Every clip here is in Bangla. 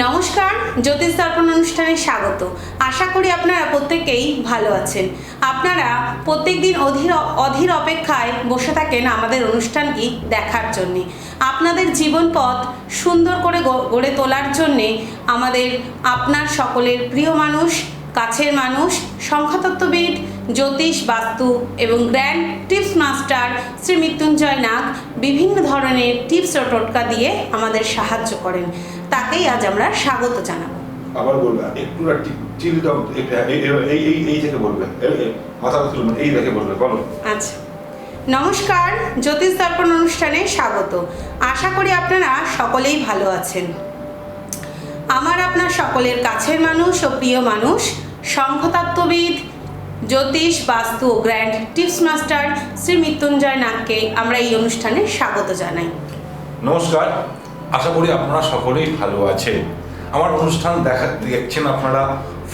নমস্কার, জ্যোতিষ দর্পণ অনুষ্ঠানে স্বাগত। আশা করি আপনারা প্রত্যেকেই ভালো আছেন। আপনারা প্রত্যেকদিন অধীর অধীর অপেক্ষায় বসে থাকেন আমাদের অনুষ্ঠানটি দেখার জন্যে। আপনাদের জীবন পথ সুন্দর করে গড়ে তোলার জন্যে আমাদের আপনার সকলের প্রিয় মানুষ, কাছের মানুষ, সংখ্যাতত্ত্ববিদ, জ্যোতিষ, বাস্তু এবং grand tips master Shri Mrityunjay Nag বিভিন্ন ধরনের টিপস ও টোটকা দিয়ে আমাদের সাহায্য করেন। তাকেই আজ আমরা স্বাগত জানাব। আবার বলবে একটু চিল ডাউন এই এই এই থেকে বলবে এই- এই তুলবেন এই দেখে বলবে বলো। আচ্ছা। নমস্কার জ্যোতিষ দর্পণ অনুষ্ঠানে স্বাগত। আশা করি আপনারা সকলেই ভালো আছেন। আমার আপনার সকলের কাছের মানুষ ও প্রিয় মানুষ সংখ্যতত্ত্ববিদ জ্যোতিষ বাস্তু ও grand tips master Shri Mrityunjay নাগকে আমরা এই অনুষ্ঠানে স্বাগত জানাই। নমস্কার আশা করি আপনারা সকলেই ভালো আছেন। আমার অনুষ্ঠান দেখা দেখছেন আপনারা,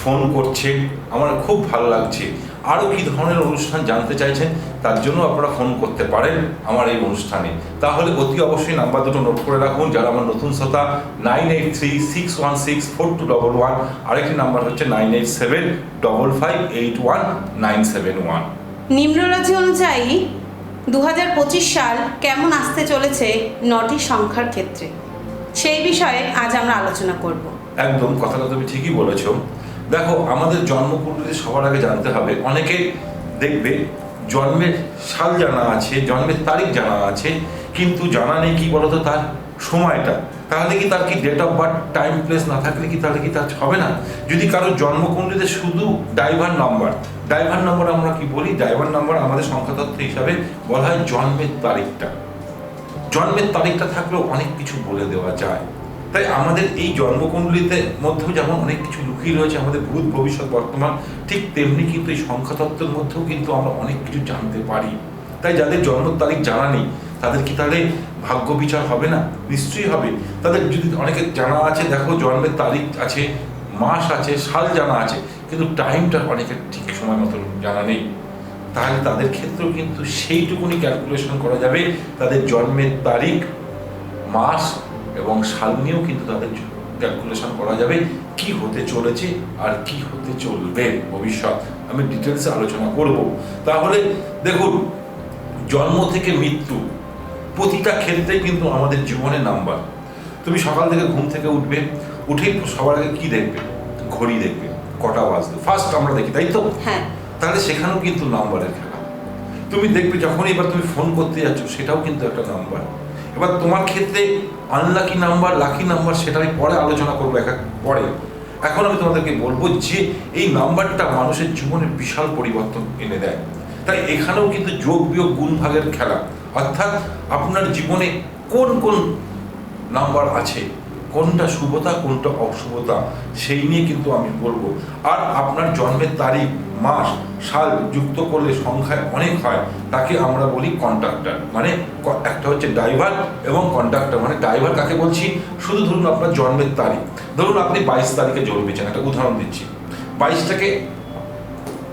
ফোন করছেন, আমার খুব ভালো লাগছে। আরও কী ধরনের অনুষ্ঠান জানতে চাইছেন, তার জন্য আপনারা ফোন করতে পারেন আমার এই অনুষ্ঠানে। তাহলে অতি অবশ্যই নাম্বার দুটো নোট করে রাখুন, যারা আমার নতুন শ্রোতা nine eight three six one six four two double one আরেকটি নাম্বার হচ্ছে nine eight seven double five eight one nine seven one নিম্নরাজি অনুযায়ী দু হাজার পঁচিশ সাল কেমন আসতে চলেছে নটি সংখ্যার ক্ষেত্রে? সেই বিষয়ে আজ আমরা আলোচনা করব। একদম, কথাটা তুমি ঠিকই বলেছ। দেখো, আমাদের জন্মকুণ্ডলী সবার আগে জানতে হবে, অনেকে দেখবে জন্মের সাল জানা আছে, জন্মের তারিখ জানা আছে, কিন্তু জানা নেই কি বলতো তার সময়টা। তাহলে কি তার কি date of birth time place না থাকলে কি তাহলে কি তার হবে না? যদি কারও জন্মকুণ্ডলীতে শুধু ড্রাইভার নাম্বার ড্রাইভার নাম্বার আমরা কি বলি? ড্রাইভার নাম্বার আমাদের সংখ্যাতত্ত্ব হিসাবে বলা হয় জন্মের তারিখটা। জন্মের তারিখটা থাকলেও অনেক কিছু বলে দেওয়া যায়। তাই আমাদের এই জন্মকুণ্ডলিতে মধ্যেও যেমন অনেক কিছু লুকিয়ে রয়েছে, আমাদের ভূত ভবিষ্যৎ বর্তমান, ঠিক তেমনি কিন্তু এই সংখ্যাতত্ত্বের মধ্যেও কিন্তু আমরা অনেক কিছু জানতে পারি। তাই যাদের জন্ম তারিখ জানা নেই, তাদের কি তাহলে ভাগ্য বিচার হবে না? নিশ্চয়ই হবে। তাদের যদি অনেকে জানা আছে, দেখো জন্মের তারিখ আছে, মাস আছে, সাল জানা আছে, কিন্তু টাইমটা অনেকের ঠিক সময় মতো জানা নেই। তাহলে তাদের ক্ষেত্রেও কিন্তু সেইটুকুনি ক্যালকুলেশন করা যাবে। তাদের জন্মের তারিখ, মাস এবং সাল নিয়েও কিন্তু তাদের ক্যালকুলেশন করা যাবে। কি হতে চলেছে আর কি হতে চলবে ভবিষ্যৎ? আমি ডিটেলসে আলোচনা করব। তাহলে দেখুন, জন্ম থেকে মৃত্যু প্রতিটা ক্ষেত্রেই কিন্তু আমাদের জীবনের নাম্বার তুমি সকাল থেকে ঘুম থেকে উঠবে উঠেই সবার আগে কি দেখবে? ঘড়ি দেখবে, কটা বাজবে ফার্স্ট আমরা দেখি, তাই তো? হ্যাঁ। তাহলে সেখানেও কিন্তু নাম্বারের খেলা। তুমি দেখবে যখন এবার তুমি ফোন করতে যাচ্ছ, সেটাও কিন্তু একটা নাম্বার এবার তোমার ক্ষেত্রে আনলাকি নাম্বার লাকি নাম্বার সেটা আমি পরে আলোচনা করব, এক পরে। এখন আমি তোমাদেরকে বলব যে এই নাম্বারটা মানুষের জীবনে বিশাল পরিবর্তন এনে দেয়। তাই এখানেও কিন্তু যোগ বিয়োগ গুণ ভাগের খেলা। অর্থাৎ আপনার জীবনে কোন কোন নাম্বার আছে, কোনটা শুভতা, কোনটা অশুভতা, সেই নিয়ে কিন্তু আমি বলব। আর আপনার জন্মের তারিখ মাস, সাল যুক্ত করলে সংখ্যায় অনেক হয়, তাকে আমরা বলি কন্ট্রাক্টর মানে একটা হচ্ছে ড্রাইভার এবং কন্ট্রাক্টর মানে ড্রাইভার কাকে বলছি? শুধু ধরুন আপনার জন্মের তারিখ। ধরুন আপনি বাইশ তারিখে জন্মেছেন, একটা উদাহরণ দিচ্ছি। বাইশটাকে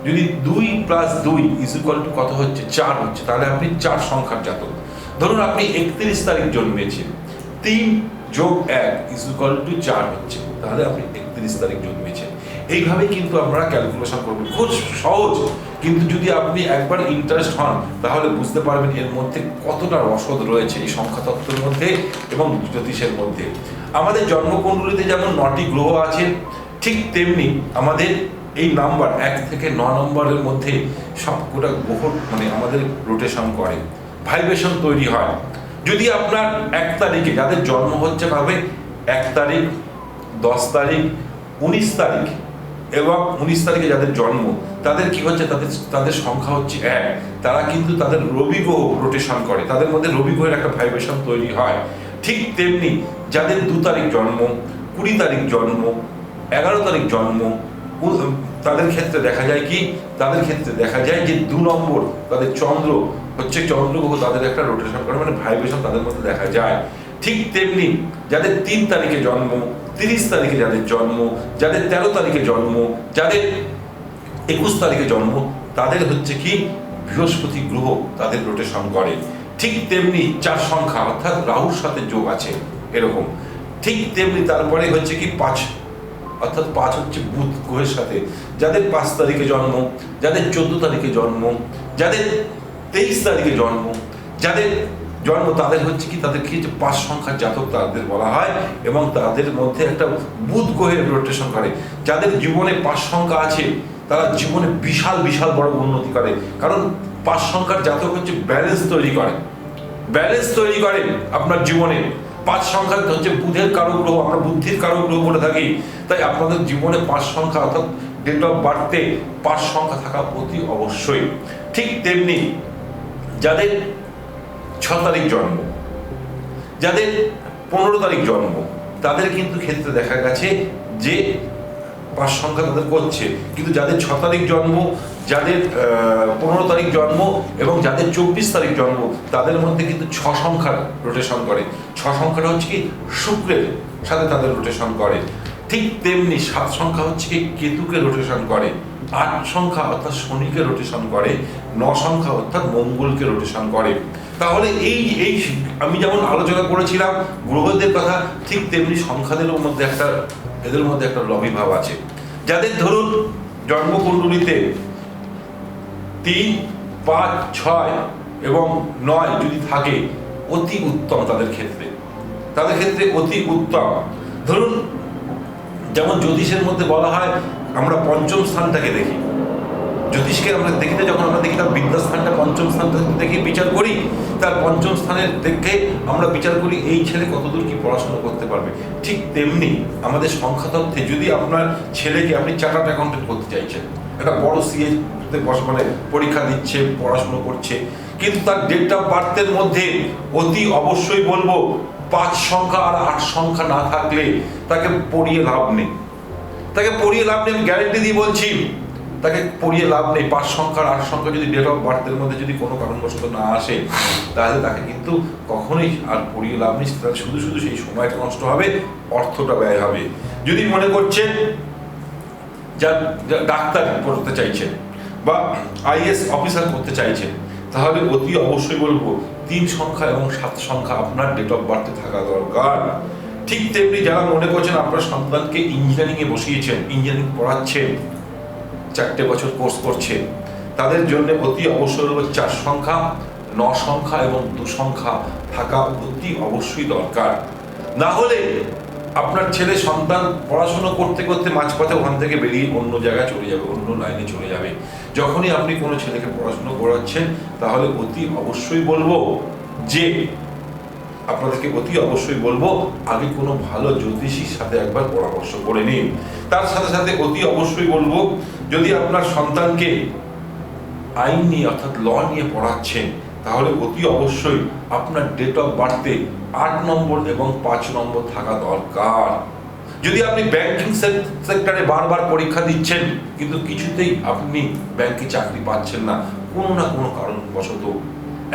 যদি দুই প্লাস দুই ইজ ইকুয়াল টু কত হচ্ছে? চার হচ্ছে। তাহলে আপনি চার সংখ্যার জাতক। ধরুন আপনি একত্রিশ তারিখ জন্মেছেন। তিন যোগ এক ইজ ইকুয়াল টু চার হচ্ছে। তাহলে আপনি একত্রিশ তারিখ জন্মেছেন। এইভাবে কিন্তু আমরা ক্যালকুলেশন করব। খুব সহজ। কিন্তু যদি আপনি একবার ইন্টারেস্ট হন, তাহলে বুঝতে পারবেন এর মধ্যে কতটা রসদ রয়েছে এই সংখ্যাতত্ত্বের মধ্যে এবং জ্যোতিষের মধ্যে। আমাদের জন্মকুণ্ডলিতে যেমন নটি গ্রহ আছে, ঠিক তেমনি আমাদের এই নাম্বার এক থেকে ন নম্বরের মধ্যে সবকটা গ্রহ মানে আমাদের রোটেশন করে। ভাইব্রেশন তৈরি হয়। যদি আপনার এক তারিখে যাদের জন্ম হচ্ছে ভাবে, এক তারিখ, দশ তারিখ, উনিশ তারিখ এবং উনিশ তারিখে যাদের জন্ম, তাদের কি হচ্ছে? তাদের তাদের সংখ্যা হচ্ছে এক। তারা কিন্তু তাদের রবি গ্রহ রোটেশন করে। তাদের মধ্যে রবি গ্রহের একটা ভাইব্রেশন তৈরি হয়। ঠিক তেমনি যাদের দু তারিখ জন্ম, কুড়ি তারিখ জন্ম, এগারো তারিখ জন্ম তাদের ক্ষেত্রে দেখা যায় কি? তাদের ক্ষেত্রে দেখা যায় যে দু নম্বর, তাদের চন্দ্র, হচ্ছে চন্দ্রগ্রহ তাদের একটা রোটেশন করে মানে ভাইব্রেশন তাদের মধ্যে দেখা যায়। ঠিক তেমনি যাদের তিন তারিখে জন্ম তিরিশ তারিখে যাদের জন্ম, যাদের তেরো তারিখে জন্ম, যাদের একুশ তারিখে জন্ম, তাদের হচ্ছে কি? বৃহস্পতি গ্রহ তাদের রোটেশন করে। ঠিক তেমনি চার সংখ্যা, অর্থাৎ রাহুর সাথে যোগ আছে এরকম। ঠিক তেমনি তারপরে হচ্ছে কি? পাঁচ। অর্থাৎ পাঁচ হচ্ছে বুধ গ্রহের সাথে। যাদের পাঁচ তারিখে জন্ম, যাদের চোদ্দ তারিখে জন্ম, যাদের তেইশ তারিখে জন্ম, যাদের জন্ম তাদের হচ্ছে কি? তাদের কি হচ্ছে? পাঁচ সংখ্যার জাতক তাদের বলা হয় এবং তাদের মধ্যে একটা বুধ গ্রহের রোটেশন করে। যাদের জীবনে পাঁচ সংখ্যা আছে, তারা জীবনে বিশাল বিশাল বড় উন্নতি করে। কারণ পাঁচ সংখ্যার জাতক হচ্ছে ব্যালেন্স তৈরি করে। ব্যালেন্স তৈরি করে আপনার জীবনে। পাঁচ সংখ্যা হচ্ছে বুধের কারক গ্রহ, আমরা বুদ্ধির কারক গ্রহ বলে থাকি। তাই আপনাদের জীবনে পাঁচ সংখ্যা অর্থাৎ ডেট অফ বার্থে পাঁচ সংখ্যা থাকা অতি অবশ্যই। ঠিক তেমনি যাদের ছ তারিখ জন্ম। যাদের পনেরো তারিখ জন্ম, তাদের কিন্তু ক্ষেত্রে দেখা গেছে যে পাঁচ সংখ্যা তাদের করছে। কিন্তু যাদের ছ তারিখ জন্ম, যাদের পনেরো তারিখ জন্ম এবং যাদের চব্বিশ তারিখ জন্ম, তাদের মধ্যে কিন্তু ছ সংখ্যার রোটেশন করে। ছ সংখ্যাটা হচ্ছে কি, শুক্রের সাথে তাদের রোটেশন করে। ঠিক তেমনি সাত সংখ্যা হচ্ছে কি কেতুকে রোটেশন করে। আট সংখ্যা অর্থাৎ শনিকে রোটেশন করে, ন সংখ্যা অর্থাৎ মঙ্গলকে রোটেশন করে। তাহলে এই এই আমি যেমন আলোচনা করেছিলাম, গ্রহদের কথা, ঠিক তেমনি সংখ্যাদের মধ্যে একটা, এদের মধ্যে একটা লবি ভাব আছে। যাদের ধরুন জন্মকুণ্ডলিতে তিন, পাঁচ, ছয় এবং নয় যদি থাকে, অতি উত্তম তাদের ক্ষেত্রে। তাদের ক্ষেত্রে অতি উত্তম। ধরুন, যেমন জ্যোতিষের মধ্যে বলা হয় আমরা পঞ্চম স্থানটাকে দেখি। জ্যোতিষকে আমরা দেখিতে যখন আমরা দেখি তার বিদ্যাস্থানটা পঞ্চম স্থানটা দেখে বিচার করি, তার পঞ্চম স্থানের দেখে আমরা বিচার করি, এই ছেলে কতদূর কি পড়াশোনা করতে পারবে? ঠিক তেমনি আমাদের সংখ্যা তথ্যে যদি আপনার ছেলেকে আপনি চার্টার্ড অ্যাকাউন্টেন্ট করতে চাইছেন, একটা বড় সিএ বস মানে পরীক্ষা দিচ্ছে, পড়াশুনো করছে, কিন্তু তার ডেট অফ বার্থের মধ্যে অতি অবশ্যই বলব, পাঁচ সংখ্যা আর আট সংখ্যা না থাকলে তাকে পড়িয়ে লাভ নেই। তাকে পড়িয়ে লাভ নেই, আমি গ্যারেন্টি দিয়ে বলছি। তাকে পড়িয়ে লাভ নেই, পাঁচ সংখ্যার আট সংখ্যা যদি ডেট অফ বার্থের মধ্যে যদি কোনো কারণবশত না আসে, তাহলে তাকে কিন্তু কখনোই আর পড়িয়ে লাভ নেই তাহলে শুধু শুধু সেই সময়টা নষ্ট হবে, অর্থটা ব্যয় হবে। যদি মনে করছেন যা ডাক্তার পড়তে চাইছেন বা আইএস অফিসার করতে চাইছেন, তাহলে অতি অবশ্যই বলব, তিন সংখ্যা এবং সাত সংখ্যা আপনার ডেট অফ বার্থে থাকা দরকার। ঠিক তেমনি যারা মনে করছেন আপনার সন্তানকে ইঞ্জিনিয়ারিংয়ে বসিয়েছেন ইঞ্জিনিয়ারিং পড়াচ্ছেন, চারটে বছর কোর্স করছে তাদের জন্য অতি অবশ্যই চার সংখ্যা, ন সংখ্যা এবং দু সংখ্যা থাকা অতি অবশ্যই দরকার। না হলে আপনার ছেলে সন্তান পড়াশুনো করতে করতে মাঝপথে ওখান থেকে বেরিয়ে অন্য জায়গায় চলে যাবে, অন্য লাইনে চলে যাবে। যখনই আপনি কোনো ছেলেকে পড়াশুনো করাচ্ছেন, তাহলে অতি অবশ্যই বলব যে আপনাদেরকে অতি অবশ্যই বলব আগে কোনো ভালো জ্যোতিষীর সাথে একবার পরামর্শ করে নিন তার সাথে সাথে অতি অবশ্যই বলব, যদি আপনার সন্তানকে আইন নিয়ে অর্থাৎ ল নিয়ে পড়াচ্ছেন, তাহলে অতি অবশ্যই আপনার ডেট অফ বার্থে আট নম্বর এবং পাঁচ নম্বর থাকা দরকার। যদি আপনি ব্যাংকিং সেক্টরে বারবার পরীক্ষা দিচ্ছেন, কিন্তু কিছুতেই আপনি ব্যাংকে চাকরি পাচ্ছেন না, কোনো না কোনো কারণবশত।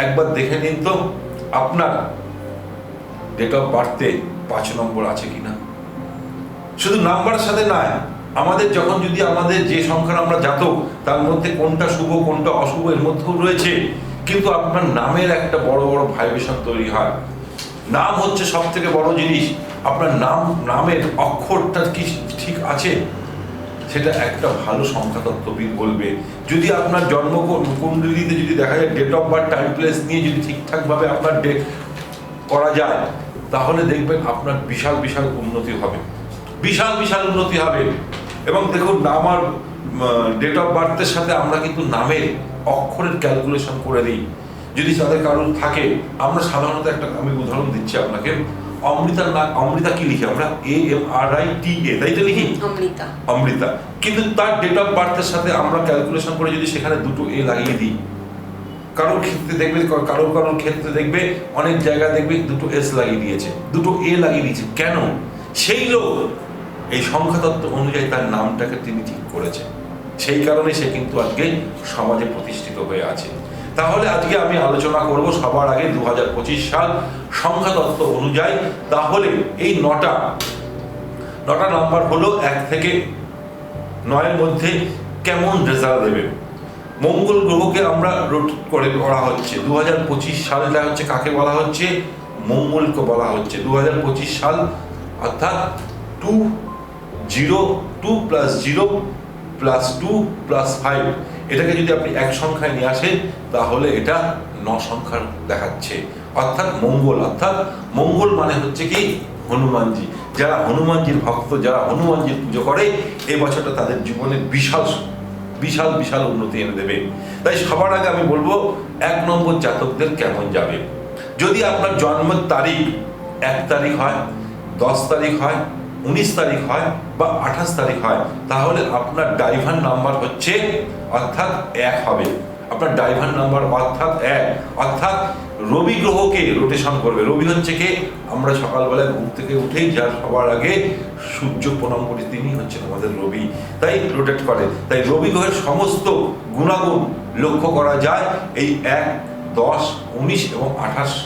একবার দেখে নিন তো, আপনার ডেট অফ পাঁচ নম্বর আছে কিনা? শুধু নাম্বারের সাথে নয়, আমাদের যখন যদি আমাদের যে সংখ্যা আমরা জাতক, তার মধ্যে কোনটা শুভ, কোনটা অশুভ এর মধ্যেও রয়েছে, কিন্তু আপনার নামের একটা বড় বড় ভাইব্রেশন তৈরি হয়। নাম হচ্ছে সব থেকে বড় জিনিস। আপনার নাম, নামের অক্ষরটা কি ঠিক আছে? সেটা একটা ভালো সংখ্যা সংখ্যাতত্ত্ববিদ বলবে। যদি আপনার জন্ম কুণ্ডলিতে যদি দেখা যায় date of birth time place নিয়ে যদি ঠিকঠাকভাবে আপনার ডেট করা যায় তাহলে দেখবেন আপনার বিশাল বিশাল উন্নতি হবে। বিশাল বিশাল উন্নতি হবে। এবং দেখুন নাম আর ডেট অফ বার্থের সাথে আমরা কিন্তু নামের অক্ষরের ক্যালকুলেশন করে দিই। যদি তাদের কারণ থাকে আমরা সাধারণত একটা আমি উদাহরণ দিচ্ছি আপনাকে। অমৃতার না অমৃতা কি লিখি? আমরা A M R I T এ তাই তো লিখি? অমৃতা। অমৃতা। কিন্তু তার ডেট অফ বার্থের সাথে আমরা ক্যালকুলেশন করে যদি সেখানে দুটো এ লাগিয়ে দিই কারোর ক্ষেত্রে দেখবে কারও কারোর ক্ষেত্রে দেখবে, অনেক জায়গায় দেখবে দুটো এস লাগিয়ে দিয়েছে। দুটো এ লাগিয়ে দিয়েছে। কেন? সেই লোক, এই সংখ্যাতত্ত্ব অনুযায়ী তার নামটাকে তিনি ঠিক করেছে সেই কারণে সে কিন্তু আজকে সমাজে প্রতিষ্ঠিত হয়ে আছে। তাহলে আজকে আমি আলোচনা করব সবার আগে দু হাজার পঁচিশ সাল সংখ্যাতত্ত্ব অনুযায়ী। তাহলে এই নটা নটা নাম্বার হলো এক থেকে নয়ের মধ্যে কেমন রেজাল্ট দেবে? মঙ্গল গ্রহকে আমরা রোটেট করে করা হচ্ছে। দু হাজার পঁচিশ সালটা হচ্ছে কাকে বলা হচ্ছে? মঙ্গলকে বলা হচ্ছে। দু হাজার পঁচিশ সাল অর্থাৎ two zero, two plus zero, plus two, plus five. এটাকে যদি আপনি এক সংখ্যায় নিয়ে আসেন, তাহলে এটা ন সংখ্যার দেখাচ্ছে। অর্থাৎ মঙ্গল অর্থাৎ মঙ্গল মানে হচ্ছে কি? হনুমানজি। যারা হনুমানজির ভক্ত, যারা হনুমানজির পুজো করে এই বছরটা তাদের জীবনে বিশাল বিশাল বিশাল উন্নতি এনে দেবে। তাই সবার আগে আমি বলব, এক নম্বর জাতকদের কেমন যাবে? যদি আপনার জন্মের তারিখ এক তারিখ হয়, দশ তারিখ হয়, উনিশ তারিখ হয় বা আঠাশ তারিখ হয়, তাহলে আপনার ড্রাইভার নাম্বার হচ্ছে অর্থাৎ এক হবে। আপনার ড্রাইভার নাম্বার অর্থাৎ এক। অর্থাৎ রবি গ্রহকে রোটেশন করবে। রবি হচ্ছে কে? আমরা সকালবেলায় ঘুম থেকে উঠেই যার সবার আগে সূর্য প্রণাম করি তিনি হচ্ছেন আমাদের রবি। তাই রোটেট করে। তাই রবি গ্রহের সমস্ত গুণাগুণ লক্ষ্য করা যায়। এই এক, দশ, উনিশ এবং আঠাশ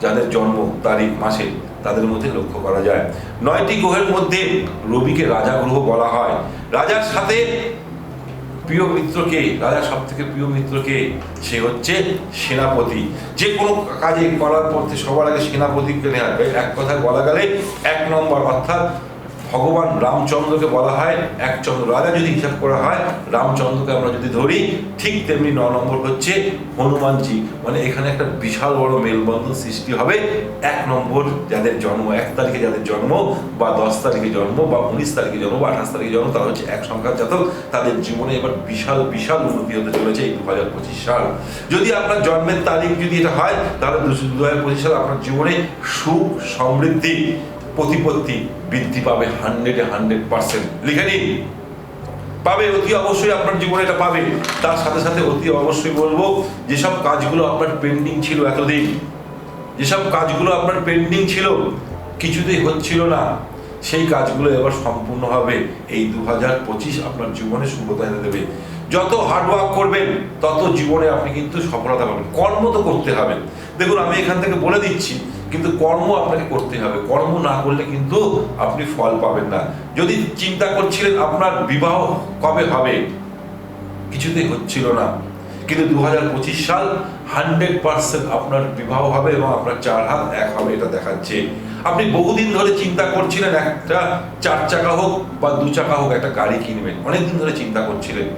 যাদের জন্ম তারিখ, মাসে, তাদের মধ্যে লক্ষ্য করা যায়। নয়টি গ্রহের মধ্যে রবিকে রাজা গ্রহ বলা হয়। রাজার সাথে প্রিয় মিত্রকে রাজা সব থেকে প্রিয় মিত্রকে, সে হচ্ছে সেনাপতি। যে কোনো কাজে করার পথে সবার আগে সেনাপতিকে নেওয়া এক কথায় বলা গেলে এক নম্বর, অর্থাৎ ভগবান রামচন্দ্রকে বলা হয়, এক চন্দ্র রাজা যদি হিসাব করা হয়, রামচন্দ্রকে আমরা যদি ধরি, ঠিক তেমনি ন নম্বর হচ্ছে হনুমানজি। মানে এখানে একটা বিশাল বড় মেলবন্ধন সৃষ্টি হবে। এক নম্বর যাদের জন্ম, এক তারিখে যাদের জন্ম, বা দশ তারিখে জন্ম, বা উনিশ তারিখে জন্ম, বা আঠাশ তারিখে জন্ম, তারা হচ্ছে এক সংখ্যার জাতক। তাদের জীবনে এবার বিশাল বিশাল উন্নতি হতে চলেছে এই দু হাজার পঁচিশ সাল। যদি আপনার জন্মের তারিখ যদি এটা হয়, তাহলে দু হাজার পঁচিশ সাল আপনার জীবনে সুখ, সমৃদ্ধি প্রতিপত্তি বৃদ্ধি পাবে হান্ড্রেডে হান্ড্রেড পার্সেন্ট লিখে নিন। পাবে, অতি অবশ্যই আপনার জীবনে এটা পাবে। তার সাথে সাথে অতি অবশ্যই বলব, যেসব কাজগুলো আপনার পেন্ডিং ছিল এতদিন, যেসব কাজগুলো আপনার পেন্ডিং ছিল, কিছুতেই হচ্ছিল না, সেই কাজগুলো এবার সম্পূর্ণ হবে। এই দু হাজার পঁচিশ আপনার জীবনে শুভতা এনে দেবে। যত হার্ডওয়ার্ক করবেন, তত জীবনে আপনি কিন্তু সফলতা পাবেন। কর্ম তো করতে হবে। দেখুন, আমি এখান থেকে বলে দিচ্ছি কিন্তু কর্ম আপনাকে করতে হবে। কর্ম না করলে কিন্তু আপনি ফল পাবেন না। যদি চিন্তা করছিলেন আপনার বিবাহ কবে হবে, কিছুতেই হচ্ছিল না। কিন্তু দু হাজার পঁচিশ সাল হান্ড্রেড পার্সেন্ট আপনার বিবাহ হবে এবং আপনার চার হাত এক হবে এটা দেখাচ্ছে। আপনি বহুদিন ধরে চিন্তা করছিলেন একটা চার চাকা হোক বা দু চাকা হোক একটা গাড়ি কিনবেন। অনেকদিন ধরে চিন্তা করছিলেন।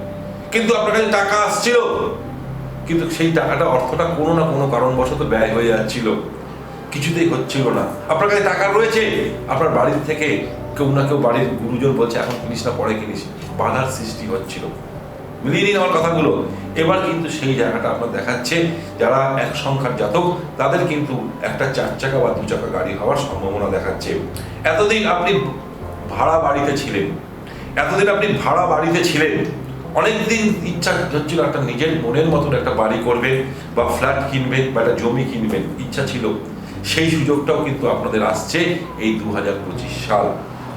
কিন্তু আপনার কাছে টাকা আসছিল। কিন্তু সেই টাকাটা অর্থটা কোনো না কোনো কারণবশত ব্যয় হয়ে যাচ্ছিল। কিছুতেই হচ্ছিল না। আপনার কাছে টাকা রয়েছে? আপনার বাড়ির থেকে কেউ না কেউ বাড়ির গুরুজন বলছে, এখন কিনিস না, পরে কিনিস। বাধার সৃষ্টি হচ্ছিল। মিলিয়ে নিন আমার কথাগুলো। এবার কিন্তু সেই জায়গাটা আপনার দেখাচ্ছে, যারা এক সংখ্যার জাতক, তাদের কিন্তু একটা চার চাকা বা দু চাকা গাড়ি হওয়ার সম্ভাবনা দেখাচ্ছে। এতদিন আপনি ভাড়া বাড়িতে ছিলেন। এতদিন আপনি ভাড়া বাড়িতে ছিলেন। অনেকদিন ইচ্ছা হচ্ছিল একটা নিজের মনের মতন একটা বাড়ি করবেন বা ফ্ল্যাট কিনবেন বা একটা জমি কিনবেন। ইচ্ছা ছিল। সেই সুযোগটাও কিন্তু আপনাদের আসছে এই দু হাজার পঁচিশ সাল।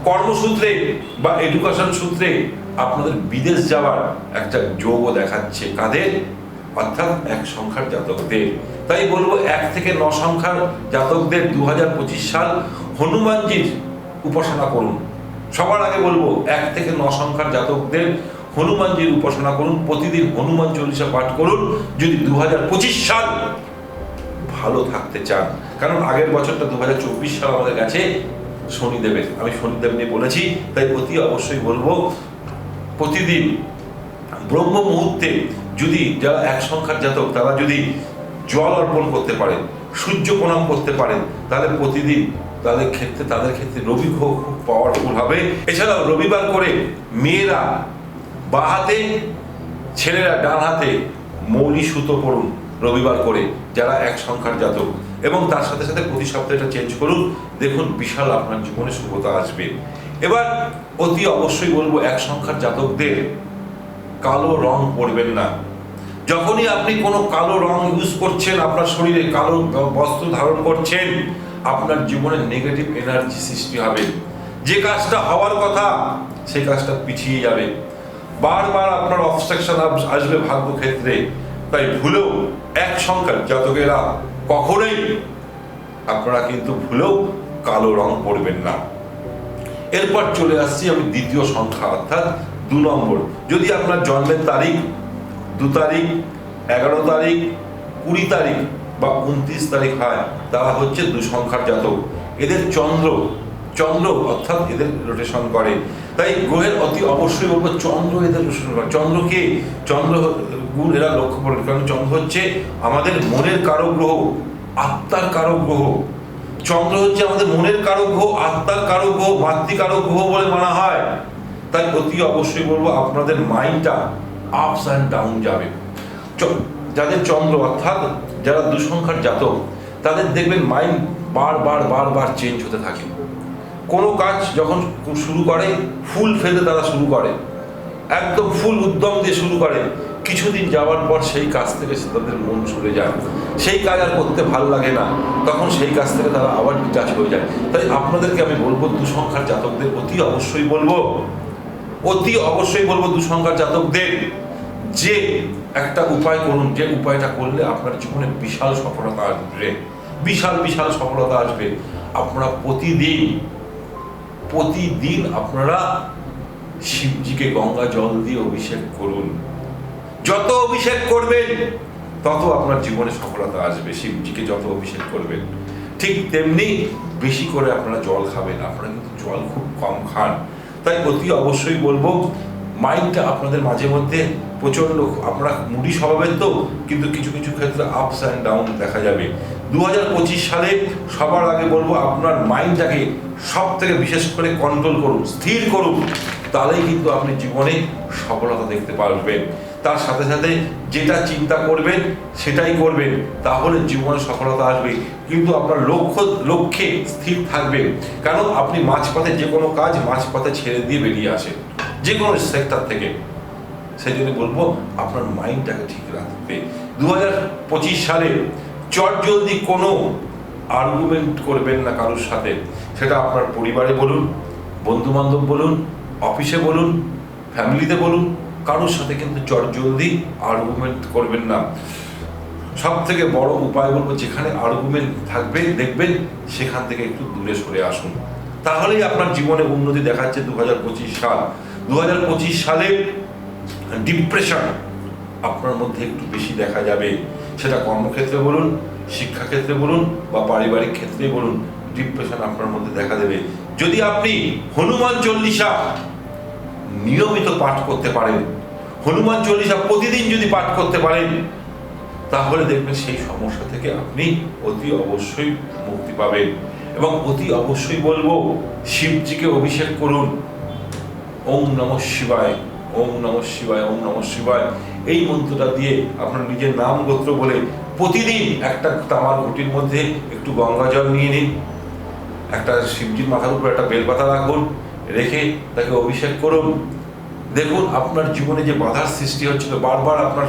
কর্মসূত্রে বা এডুকেশন সূত্রে আপনাদের বিদেশ যাওয়ার একটা যোগও দেখাচ্ছে কাদের? অর্থাৎ এক সংখ্যার জাতকদের। তাই বলব এক থেকে ন সংখ্যার জাতকদের দু হাজার পঁচিশ সাল হনুমানজির উপাসনা করুন। সবার আগে বলব, এক থেকে ন সংখ্যার জাতকদের হনুমানজির উপাসনা করুন। প্রতিদিন হনুমান চল্লিশা পাঠ করুন। যদি দু হাজার পঁচিশ সাল ভালো থাকতে চান। কারণ আগের বছরটা দু হাজার চব্বিশ সাল আমাদের কাছে শনিদেবের, আমি শনিদেব নিয়ে বলেছি, তাই অতি অবশ্যই বলব, প্রতিদিন ব্রহ্ম মুহূর্তে যদি যারা এক সংখ্যার জাতক, তারা যদি জল অর্পণ করতে পারেন, সূর্য প্রণাম করতে পারেন, তাহলে প্রতিদিন তাদের ক্ষেত্রে তাদের ক্ষেত্রে রবি খুব পাওয়ারফুল হবে। এছাড়াও রবিবার করে মেয়েরা বা হাতে, ছেলেরা ডান হাতে মৌলি সুতো পড়ুন রবিবার করে যারা এক সংখ্যার জাতক এবং তার সাথে সাথে প্রতি সপ্তাহে এটা চেঞ্জ করুন, দেখুন বিশাল আপনার জীবনে শুভতা আসবে। এবার অতি অবশ্যই বলব এক সংখ্যার জাতকদের কালো রং পরবেন না। যখনই আপনি কোনো কালো রং ইউজ করছেন, আপনার শরীরে কালো বস্ত্র ধারণ করছেন, আপনার জীবনে নেগেটিভ এনার্জি সৃষ্টি হবে। যে কাজটা হওয়ার কথা, সেই কাজটা পিছিয়ে যাবে। বারবার আপনার অবস্ট্রাকশন আসবে ভাগ্য ক্ষেত্রে তাই ভুলেও এক সংখ্যার জাতকেরা কখনোই আপনারা কিন্তু ভুলেও কালো রং পড়বেন না। এরপর চলে আসছি আমি দ্বিতীয় সংখ্যা, অর্থাৎ দু নম্বর। যদি আপনার জন্মের তারিখ দু তারিখ, এগারো তারিখ, কুড়ি তারিখ বা উনত্রিশ তারিখ হয়, তারা হচ্ছে দু সংখ্যার জাতক। এদের চন্দ্র চন্দ্র অর্থাৎ এদের রোটেশন করে। তাই গ্রহের অতি অবশ্যই বলব চন্দ্র এদের করে। চন্দ্রকে চন্দ্র গুণ এরা লক্ষ্য করেন কারণ চন্দ্র হচ্ছে আমাদের মনের কারক গ্রহ, আত্মার কারক গ্রহ। চন্দ্র হচ্ছে আমাদের মনের কারক গ্রহ, আত্মার কারক গ্রহ মাতৃকারক গ্রহ বলে মানা হয়। তাই অতি অবশ্যই বলব আপনাদের মাইন্ডটা আপস অ্যান্ড ডাউন যাবে। যাদের চন্দ্র, অর্থাৎ যারা দুঃসংখ্যার জাতক, তাদের দেখবেন মাইন্ড বারবার বারবার চেঞ্জ হতে থাকে। কোনো কাজ যখন শুরু করে, ফুল ফেলে তারা শুরু করে। একদম ফুল উদ্যম দিয়ে শুরু করে। কিছুদিন যাওয়ার পর সেই কাজ থেকে তাদের মন সরে যায়। সেই কাজ আর করতে ভালো লাগে না। তখন সেই কাজ থেকে তারা আবার ডিটাচ হয়ে যায়। তাই আপনাদেরকে আমি বলব, দুঃসংখ্যার জাতকদের অতি অবশ্যই বলব, অতি অবশ্যই বলব দুঃসংখ্যার জাতকদের, যে একটা উপায় করুন, যে উপায়টা করলে আপনার জীবনে বিশাল সফলতা আসবে। বিশাল বিশাল সফলতা আসবে। আপনারা প্রতিদিন প্রতিদিন আপনারা শিবজিকে গঙ্গা জল দিয়ে অভিষেক করুন। যত অভিষেক করবেন, তত আপনার জীবনে সফলতা আসবে, শিবজিকে যত অভিষেক করবেন। ঠিক তেমনি বেশি করে আপনারা জল খাবেন, আপনারা কিন্তু জল খুব কম খান। তাই অতি অবশ্যই বলব মাইন্ডটা আপনাদের মাঝে মধ্যে প্রচণ্ড, আপনারা মুডি স্বভাবের তো, কিন্তু কিছু কিছু ক্ষেত্রে আপস অ্যান্ড ডাউন দেখা যাবে। দু হাজার পঁচিশ সালে সবার আগে বলব, আপনার মাইন্ডটাকে সব থেকে বিশেষ করে কন্ট্রোল করুন, স্থির করুন। তাহলেই কিন্তু আপনি জীবনে সফলতা দেখতে পারবেন। তার সাথে সাথে যেটা চিন্তা করবেন, সেটাই করবেন। তাহলে জীবনে সফলতা আসবে। কিন্তু আপনার লক্ষ্য, লক্ষ্যে স্থির থাকবেন। কারণ আপনি মাঝপথে যে কোনো কাজ মাঝপথে ছেড়ে দিয়ে বেরিয়ে আসেন। যে কোনো সেক্টর থেকে। সেই জন্য বলব, আপনার মাইন্ডটাকে ঠিক রাখবে। দু সালে চট জলদি কোনো আর্গুমেন্ট করবেন না কারোর সাথে। সেটা আপনার পরিবারে বলুন বন্ধু বান্ধব বলুন অফিসে বলুন ফ্যামিলিতে বলুন, কারোর সাথে কিন্তু চট জলদি আর্গুমেন্ট করবেন না। সব থেকে বড় উপায় বলব, যেখানে আর্গুমেন্ট থাকবে, দেখবেন সেখান থেকে একটু দূরে সরে আসুন। তাহলেই আপনার জীবনে উন্নতি দেখাচ্ছে দু হাজার পঁচিশ সাল। দু হাজার পঁচিশ সালে ডিপ্রেশন আপনার মধ্যে একটু বেশি দেখা যাবে। সেটা কর্মক্ষেত্রে বলুন, শিক্ষাক্ষেত্রে বলুন, বা পারিবারিক ক্ষেত্রে বলুন ডিপ্রেশন আপনার মধ্যে দেখা দেবে। যদি আপনি হনুমান চল্লিশা নিয়মিত পাঠ করতে পারেন, হনুমান চল্লিশা প্রতিদিন যদি পাঠ করতে পারেন, তাহলে দেখবেন সেই সমস্যা থেকে আপনি অতি অবশ্যই মুক্তি পাবেন। এবং অতি অবশ্যই বলব, শিবজিকে অভিষেক করুন। ওম নম শিবায়, ওম নম শিবায়, ওম নম শিবায়। এই মন্ত্রটা দিয়ে আপনার নিজের নাম গোত্র বলে প্রতিদিন একটা তামার ঘুটির মধ্যে একটু গঙ্গা জল নিয়ে নিন, একটা শিবজির মাথার উপর একটা বেলপাতা রাখুন, রেখে তাকে অভিষেক করুন। দেখুন, আপনার জীবনে যে বাধার সৃষ্টি হচ্ছিল, বারবার আপনার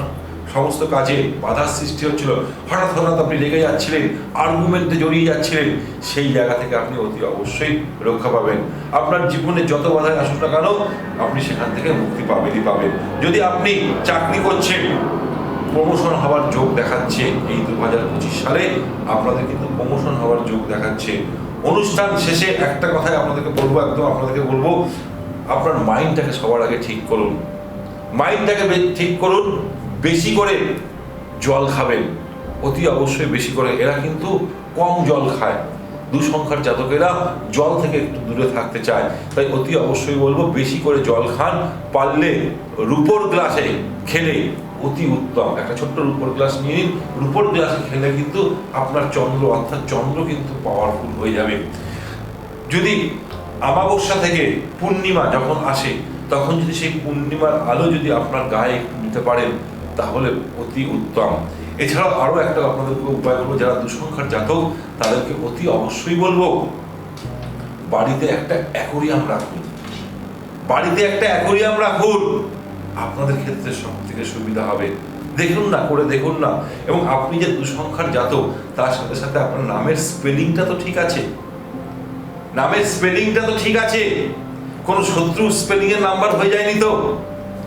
সমস্ত কাজে বাধার সৃষ্টি হচ্ছিল। হঠাৎ হঠাৎ আপনি রেগে যাচ্ছিলেন আর্গুমেন্টে জড়িয়ে যাচ্ছিলেন। সেই জায়গা থেকে আপনি অতি অবশ্যই রক্ষা পাবেন। আপনার জীবনে যত বাধায় আসুক না কেন, আপনি সেখান থেকে মুক্তি পাবেনই পাবেন। যদি আপনি চাকরি করছেন প্রমোশন হওয়ার যোগ দেখাচ্ছে, এই দু হাজার পঁচিশ সালে আপনাদের কিন্তু প্রমোশন হওয়ার যোগ দেখাচ্ছে। অনুষ্ঠান শেষে একটা কথাই আপনাদেরকে বলব, একদম আপনাদেরকে বলব, আপনার মাইন্ডটাকে সবার আগে ঠিক করুন। মাইন্ডটাকে ঠিক করুন বেশি করে জল খাবেন, অতি অবশ্যই বেশি করে। এরা কিন্তু কম জল খায়। দুঃসংখ্যার জাতকেরা জল থেকে একটু দূরে থাকতে চায়। তাই অতি অবশ্যই বলব, বেশি করে জল খান। পারলে রুপোর গ্লাসে খেলে অতি উত্তম। একটা ছোট্ট রুপোর গ্লাস নিয়ে নিন। রুপোর গ্লাসে খেলে কিন্তু আপনার চন্দ্র, অর্থাৎ চন্দ্র কিন্তু পাওয়ারফুল হয়ে যাবে। যদি আমাবস্যা থেকে পূর্ণিমা যখন আসে, তখন যদি সেই পূর্ণিমার আলো যদি আপনার গায়ে নিতে পারেন তাহলে অতি উত্তম। এছাড়াও আরও একটা আপনাদেরকে উপায় বলব, যারা দুঃসংখ্যার জাতক, তাদেরকে অতি অবশ্যই বলব, বাড়িতে একটা অ্যাকোরিয়াম রাখুন। বাড়িতে একটা অ্যাকোরিয়াম রাখুন। আপনাদের ক্ষেত্রে সব থেকে সুবিধা হবে। দেখুন না, করে দেখুন না। এবং আপনি যে দুঃসংখ্যার জাতক, তার সাথে সাথে আপনার নামের স্পেলিংটা তো ঠিক আছে। নামের স্পেলিংটা তো ঠিক আছে। কোন শত্রু স্পেলিং এর নাম্বার হয়ে যায়নি তো।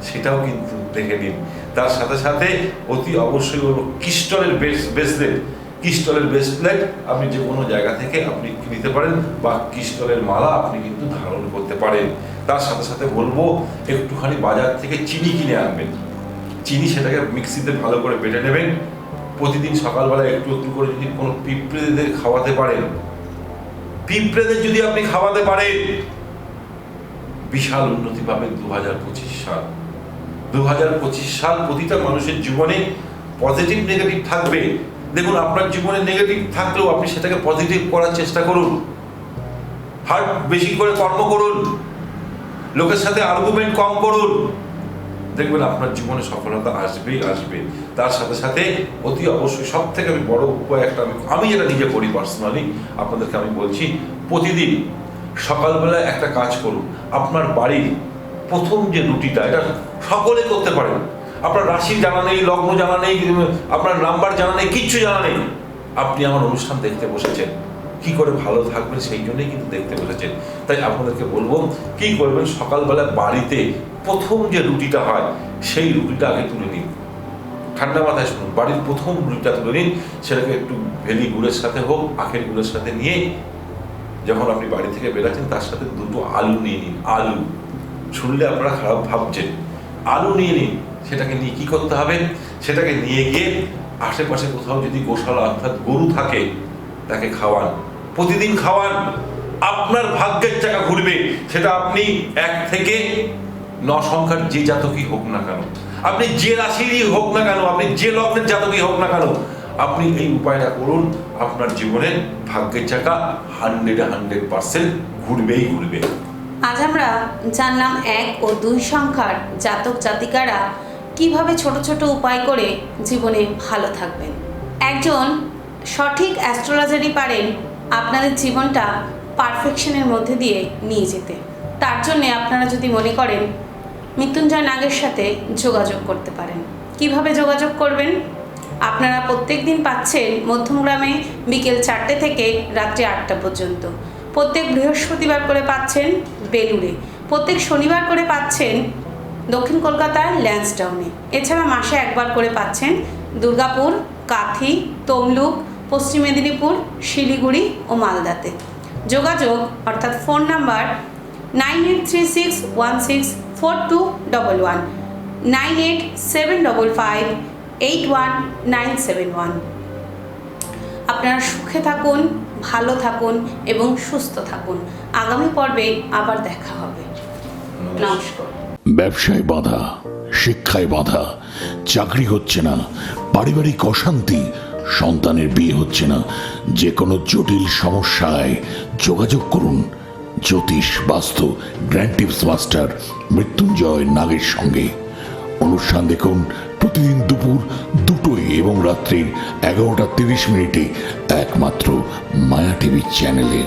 সেটাও কিন্তু দেখে নিন। তার সাথে সাথে অতি অবশ্যই হলো ক্রিস্টলের বেস ব্রেসলেট ক্রিস্টলের ব্রেসলেট আপনি যে কোনো জায়গা থেকে আপনি নিতে পারেন বা ক্রিস্টলের মালা আপনি কিন্তু ধারণ করতে পারেন। তার সাথে সাথে বলব, একটুখানি বাজার থেকে চিনি কিনে আনবেন। চিনি সেটাকে মিক্সিতে ভালো করে বেটে নেবেন। প্রতিদিন সকালবেলা একটু একটু করে যদি কোনো পিঁপড়েদের খাওয়াতে পারেন। পিঁপড়েদের যদি আপনি খাওয়াতে পারেন। বিশাল উন্নতি পাবেন দু হাজার পঁচিশ সাল। দু হাজার পঁচিশ সাল প্রতিটা মানুষের জীবনে পজিটিভ নেগেটিভ থাকবে। দেখুন, আপনার জীবনে নেগেটিভ থাকলেও আপনি সেটাকে পজিটিভ করার চেষ্টা করুন। হার্ট বেশি করে কর্ম করুন। লোকের সাথে আর্গুমেন্ট কম করুন। দেখবেন, আপনার জীবনে সফলতা আসবেই আসবে। তার সাথে সাথে অতি অবশ্যই সব থেকে আমি বড় উপায় একটা, আমি আমি যেটা নিজে করি পার্সোনালি আপনাদেরকে আমি বলছি, প্রতিদিন সকালবেলা একটা কাজ করুন। আপনার বাড়ির প্রথম যে রুটিটা এটা সকলে করতে পারেন আপনার রাশি জানা নেই, লগ্ন জানা নেই, আপনার নাম্বার জানা নেই, কিচ্ছু জানা নেই। আপনি আমার অনুষ্ঠান দেখতে বসেছেন। কি করে ভালো থাকবেন সেই জন্যই কিন্তু দেখতে বসেছেন। তাই আপনাদেরকে বলব, কি করবেন? সকালবেলা বাড়িতে প্রথম যে রুটিটা হয়, সেই রুটিটা আগে তুলে নিন। ঠান্ডা মাথায় শুনুন, বাড়ির প্রথম রুটিটা তুলে নিন। সেটাকে একটু ভেলি গুড়ের সাথে হোক, আখের গুড়ের সাথে নিয়ে, যখন আপনি বাড়ি থেকে বেরাচ্ছেন তার সাথে দুটো আলু নিয়ে নিন, আলু। শুনলে আপনারা খারাপ ভাবছেন। আলু নিয়ে নিন, সেটাকে নিয়ে কি করতে হবে? সেটাকে নিয়ে গিয়ে আশেপাশে কোথাও যদি গোশালা অর্থাৎ গরু থাকে, তাকে খাওয়ান। প্রতিদিন খাওয়ান। আপনার ভাগ্যের চাকা ঘুরবে। সেটা আপনি এক থেকে ন সংখ্যার যে জাতকই হোক না কেন। আপনি যে রাশিরই হোক না কেন, আপনি যে লগ্নের জাতকই হোক না কেন, আপনি এই উপায়টা করুন। আপনার জীবনের ভাগ্যের চাকা হান্ড্রেড হান্ড্রেড পার্সেন্ট ঘুরবেই ঘুরবে। আজ আমরা জানলাম এক ও দুই সংখ্যার জাতক জাতিকারা কীভাবে ছোট ছোট উপায় করে জীবনে ভালো থাকবেন। একজন সঠিক অ্যাস্ট্রোলজারই পারেন আপনাদের জীবনটা পারফেকশনের মধ্যে দিয়ে নিয়ে যেতে। তার জন্যে আপনারা যদি মনে করেন মৃত্যুঞ্জয় নাগের সাথে যোগাযোগ করতে পারেন। কীভাবে যোগাযোগ করবেন? আপনারা প্রত্যেক দিন পাচ্ছেন মধ্যমগ্রামে বিকেল চারটে থেকে রাত্রি আটটা পর্যন্ত। প্রত্যেক বৃহস্পতিবার করে পাচ্ছেন বেলুড়ে। প্রত্যেক শনিবার করে পাচ্ছেন দক্ষিণ কলকাতার ল্যান্সডাউনে। এছাড়া মাসে একবার করে পাচ্ছেন দুর্গাপুর, কাথি, তমলুক, পশ্চিম মেদিনীপুর, শিলিগুড়ি ও মালদাতে। যোগাযোগ অর্থাৎ phone number nine eight three six one six four two double one. Nine eight seven double five eight one nine seven one. আপনারা সুখে থাকুন ভালো থাকুন এবং সুস্থ থাকুন। আগামী পর্বে আবার দেখা হবে। নমস্কার। ব্যবসায় বাধা শিক্ষায় বাধা চাকরি হচ্ছে না পারিবারিক অশান্তি সন্তানের বিয়ে হচ্ছে না যে কোনো জটিল সমস্যায় যোগাযোগ করুন। জ্যোতিষ বাস্তু গ্র্যান্ড টিপস মাস্টার মৃত্যুঞ্জয় নাগের সঙ্গে। অনুষ্ঠান দেখুন প্রতিদিন দুপুর দুটোয় এবং রাত্রি এগারোটা তিরিশ মিনিটে একমাত্র মায়া টিভি চ্যানেলে